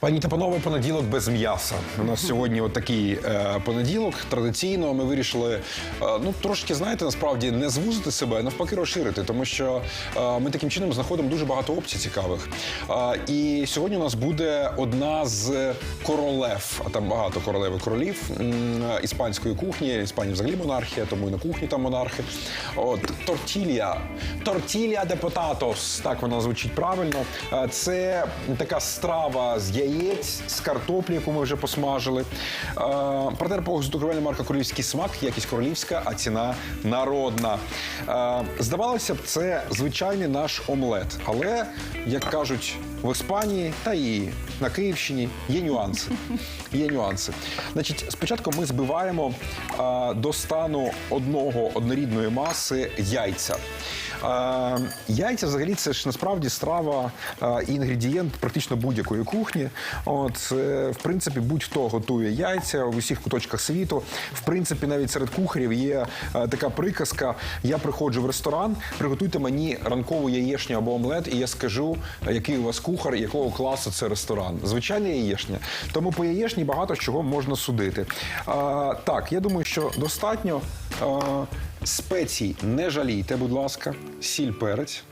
Пані та панове, понеділок без м'яса. У нас сьогодні от такий е, понеділок. Традиційно ми вирішили е, ну трошки, знаєте, насправді не звузити себе, а навпаки, розширити, тому що е, ми таким чином знаходимо дуже багато опцій цікавих. Е, і сьогодні у нас буде одна з королев, а там багато королев і королів м, іспанської кухні. Іспанія взагалі монархія, тому і на кухні там монархи. От тортілія. Тортілія де потатос, так вона звучить правильно. Е, Це така страва з яєць, з картоплі, яку ми вже посмажили. Е, Партнер показу торговельна марка Королівський смак, якість королівська, а ціна народна. Е, Здавалося б, це звичайний наш омлет. Але, як кажуть в Іспанії та і на Київщині, є нюанси. Є нюанси. Значить, спочатку ми збиваємо е, до стану одного однорідної маси яйця. Яйця взагалі це ж насправді страва і інгредієнт практично будь-якої кухні. От, е, в принципі, будь-хто готує яйця в усіх куточках світу. В принципі, навіть серед кухарів є е, така приказка: я приходжу в ресторан, приготуйте мені ранкову яєшню або омлет, і я скажу, який у вас кухар, якого класу це ресторан. Звичайна яєшня. Тому по яєшні багато чого можна судити. Так, я думаю, що достатньо. Спецій не жалійте, будь ласка, сіль перець.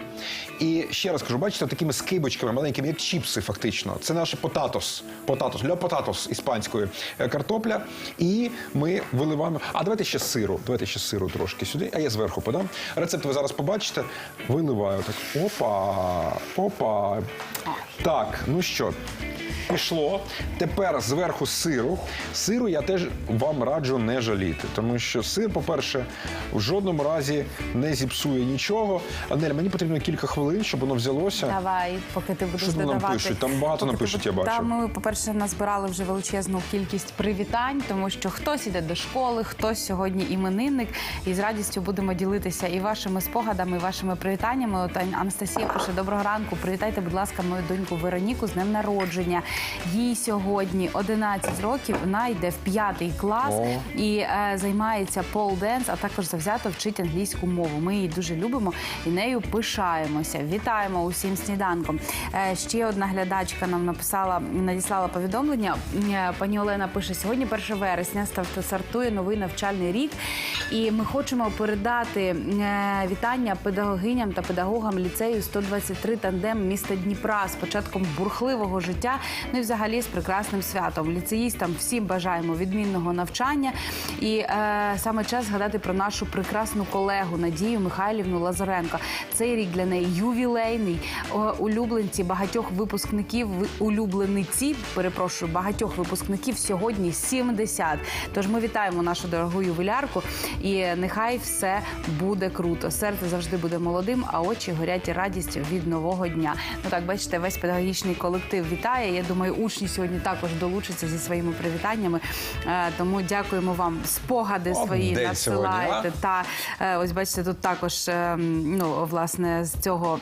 І ще раз кажу, бачите, такими скибочками маленькими, як чіпси, фактично. Це наше потатос. Потатос, ля потатос іспанською е, картопля. І ми виливаємо. А давайте ще сиру. Давайте ще сиру трошки сюди. А я зверху подам. Рецепт ви зараз побачите. Виливаю так. Опа, опа. Так, ну що, пішло. Тепер зверху сиру. Сиру я теж вам раджу не жаліти, тому що сир, по-перше, в жодному разі не зіпсує нічого. Анель, мені потрібно кілька хвилин, щоб воно взялося. Давай, поки ти будеш Що там нам додавати. пишуть? Там багато Поки ти напишуть, будеш- я бачу. Там ми, по-перше, назбирали вже величезну кількість привітань, тому що хтось іде до школи, хтось сьогодні іменинник. І з радістю будемо ділитися і вашими спогадами, і вашими привітаннями. От Ан- Анастасія пише: Доброго ранку. Привітайте, будь ласка, мою доньку Вероніку з днем народження. Їй сьогодні 11 років. Вона йде в п'ятий клас О. і е, займається пол-денс, а також завзято вчить англійську мову. Ми її дуже любимо і нею пишаємося. Вітаємо усім сніданком. Е, ще одна глядачка нам написала, надіслала повідомлення. Е, Пані Олена пише: сьогодні 1 вересня стартує новий навчальний рік, і ми хочемо передати е, вітання педагогиням та педагогам ліцею 123 тандем міста Дніпра з початком бурхливого життя. Ну і взагалі з прекрасним святом. Ліцеїстам всім бажаємо відмінного навчання. І е, саме час згадати про нашу прекрасну колегу Надію Михайлівну Лазаренко. Цей рік для неї ювілейний. Улюбленці багатьох випускників, ви- улюблениці, перепрошую, багатьох випускників сьогодні 70. Тож ми вітаємо нашу дорогу ювілярку, і нехай все буде круто. Серце завжди буде молодим, а очі горять радістю від нового дня. Ну так, бачите, весь педагогічний колектив вітає. Я думаю, учні сьогодні також долучаться зі своїми привітаннями. Е, Тому дякуємо вам. Спогади О, свої надсилайте. Та е, ось бачите, тут також е, ну власне з цього.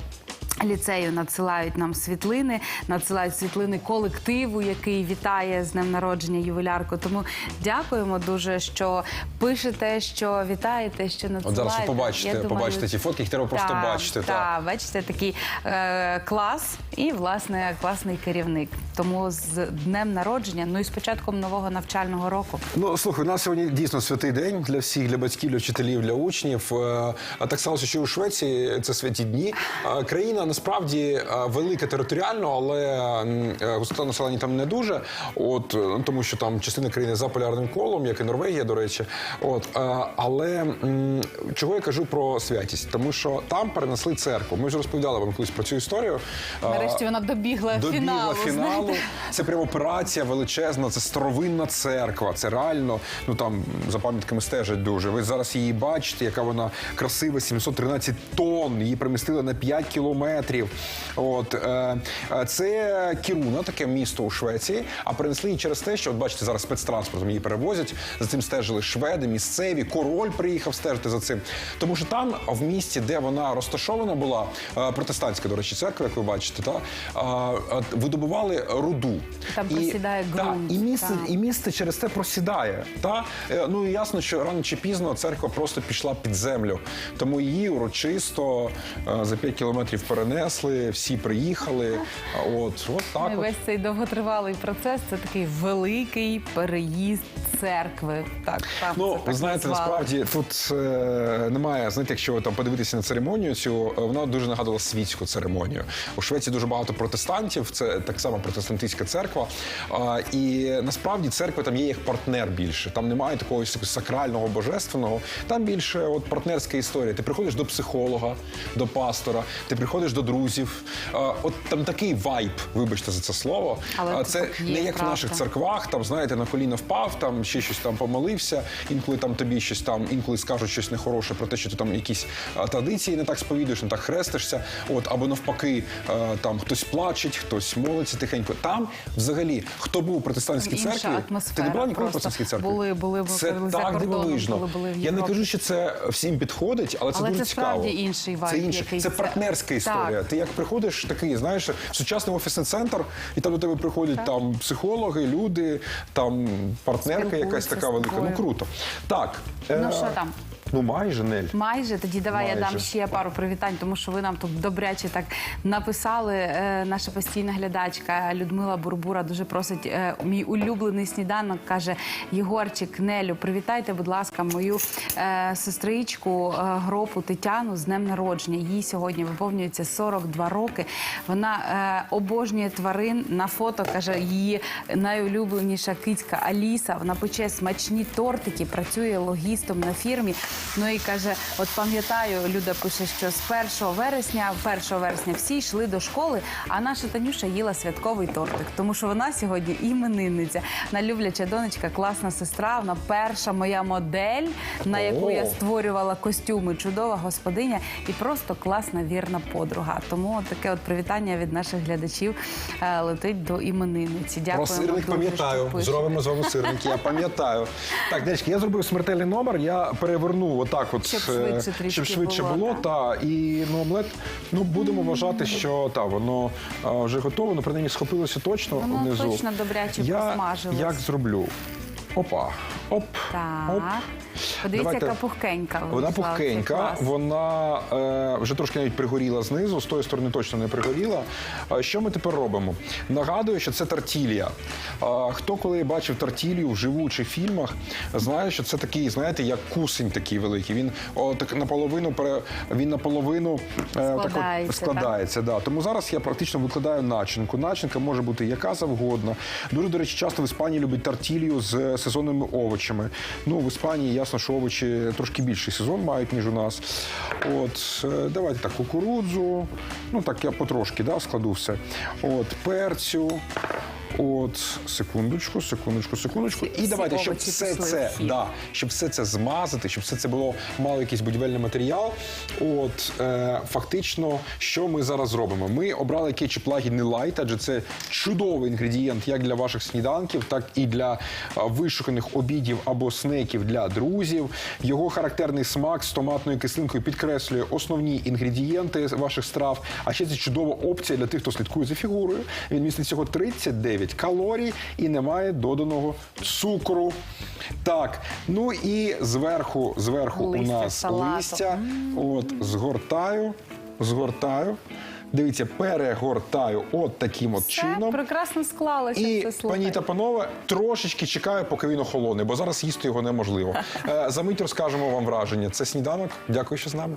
Ліцею надсилають нам світлини, надсилають світлини колективу, який вітає з днем народження ювілярку. Тому дякуємо дуже, що пишете, що вітаєте, що надсилаєте. От зараз ви побачите, Я думаю, побачите ті фотки, їх треба просто бачити. Та, та. бачите, такий е, клас і власне класний керівник. Тому з днем народження, ну і з початком нового навчального року. Ну слухай, у нас сьогодні дійсно святий день для всіх, для батьків, для вчителів, для учнів. Е, А так сталося, що у Швеції це святі дні. Країна насправді е, велика територіально, але е, густота населення там не дуже. От тому, що там частина країни за полярним колом, як і Норвегія, до речі. От але чого я кажу про святість? Тому що там перенесли церкву. Ми вже розповідали вам колись про цю історію. Нарешті вона добігла, Добігла фіналу. фіналу. Знаєте. Це прям операція величезна, це старовинна церква. Це реально, ну там за пам'ятками стежать дуже. Ви зараз її бачите, яка вона красива, 713 тонн. Її примістили на 5 кілометрів. От е, е, це Кіруна, таке місто у Швеції. А перенесли її через те, що от бачите, зараз спецтранспортом її перевозять. За цим стежили шведи, місцеві. Король приїхав стежити за цим. Тому що там, в місті, де вона розташована була, е, протестантська, до речі, церква, як ви бачите, та видобували руду. Там просідає та, ґрунт, і місце, та. і місце через те просідає. Та? Е, Ну і ясно, що рано чи пізно церква просто пішла під землю. Тому її урочисто е, за 5 кілометрів перенесли, всі приїхали. От, от так. І От. весь цей довготривалий процес це такий великий переїзд церкви. Так, там Ну, це так знаєте, назвали. насправді тут е, немає, знаєте, якщо там подивитися на церемонію, цю е, вона дуже нагадувала світську церемонію. У Швеції дуже багато протестантів, це так само протестантська церква. А, і насправді церква там є як партнер більше. Там немає такого сакрального божественного. Там більше от партнерська історія. Ти приходиш до психолога, до пастора, ти приходиш до друзів. А, от там такий вайб, вибачте за це слово. Але це так є, не як в наших церквах, там знаєте, на коліно впав, там ще щось там помолився. Інколи там тобі щось там, інколи скажуть щось нехороше про те, що ти там якісь традиції не так сповідуєш, не так хрестишся. От або навпаки, там хтось плачеть, хтось молиться тихенько. Там взагалі хто був у протестантській Інша церкві, ти не була ніколи в протестантській церкві? Були- були, ми це були так дивовижно. коли були Я не кажу, що це всім підходить, але це Але дуже це цікаво. справді інший вайб Це інше. якийсь. Це партнерська історія. Так. Ти як приходиш такий, знаєш, сучасний офісний центр, і там до тебе приходять там психологи, люди, там партнерка якась така велика. Ну круто. Так. Ну, е, що там? Ну майже Нель. Майже тоді давай я дам ще пару привітань, тому що ви нам тут добряче так написали. Е, наша постійна глядачка Людмила Бурбура дуже просить е, мій улюблений сніданок. каже Єгорчик Нелю, привітайте, будь ласка, мою е, сестричку е, гропу Тетяну з днем народження. Їй сьогодні виповнюється 42 роки. Вона е, обожнює тварин. На фото каже її найулюбленіша кицька Аліса. Вона пече смачні тортики, працює логістом на фірмі. Ну і каже: от пам'ятаю, Люда пише, що з 1 вересня, 1 вересня всі йшли до школи, а наша Танюша їла святковий тортик, тому що вона сьогодні іменинниця. Вона любляча донечка, класна сестра. Вона перша моя модель, на яку я створювала костюми. Чудова господиня і просто класна вірна подруга. Тому таке от привітання від наших глядачів е, летить до іменинниці. Про Дякую. сирник пам'ятаю. Зробимо з вами сирник, я пам'ятаю. Так, Дечки, я зробив смертельний номер, я перевернув отак, от, Щоб е, швидше трішки щоб швидше було, було. Та, і ну, омлет, ну, будемо вважати, що та, воно а, вже готово, ну, принаймні схопилося точно Воно внизу. точно добряче я посмажилось. як зроблю? Опа, оп, Так. оп. Подивіться, Давайте. яка пухкенька. Вона вийшла. Пухкенька, вона е, вже трошки навіть пригоріла знизу, з тої сторони точно не пригоріла. Е, що ми тепер робимо? Нагадую, що це тартілія. Е, хто коли бачив тартілію вживу чи в фільмах, знає, що це такий, знаєте, як кусень такий великий. Він о, так наполовину пере- він наполовину е, так от Складається, складається. Да. Тому зараз я практично викладаю начинку. Начинка може бути яка завгодно. Дуже, до речі, часто в Іспанії люблять тартілію з сезонними овочами. Ну, в Іспанії ясно, що овочі трошки більший сезон мають, ніж у нас. От, е, давайте так, кукурудзу. Ну так я потрошки да, складу все. От, перцю. От, секундочку, секундочку, секундочку. І давайте, щоб все це, да, щоб все це змазати, щоб все це було мало якийсь будівельний матеріал. От е, фактично, що ми зараз робимо? Ми обрали кетчуп лагідний лайт, адже це чудовий інгредієнт як для ваших сніданків, так і для е, вишуканих обідів або снеків для друзів. Його характерний смак з томатною кислинкою підкреслює основні інгредієнти ваших страв. А ще це чудова опція для тих, хто слідкує за фігурою. Він містить всього 39 калорій і не має доданого цукру. Так, ну і зверху, зверху Листя у нас салату. листя. От згортаю, згортаю. Дивіться, перегортаю от таким от Все чином. прекрасно склалося. І це, слухай. пані та панове, трошечки чекаю, поки він охолоне, бо зараз їсти його неможливо. Е, За мить розкажемо вам враження. Це сніданок. Дякую, що з нами.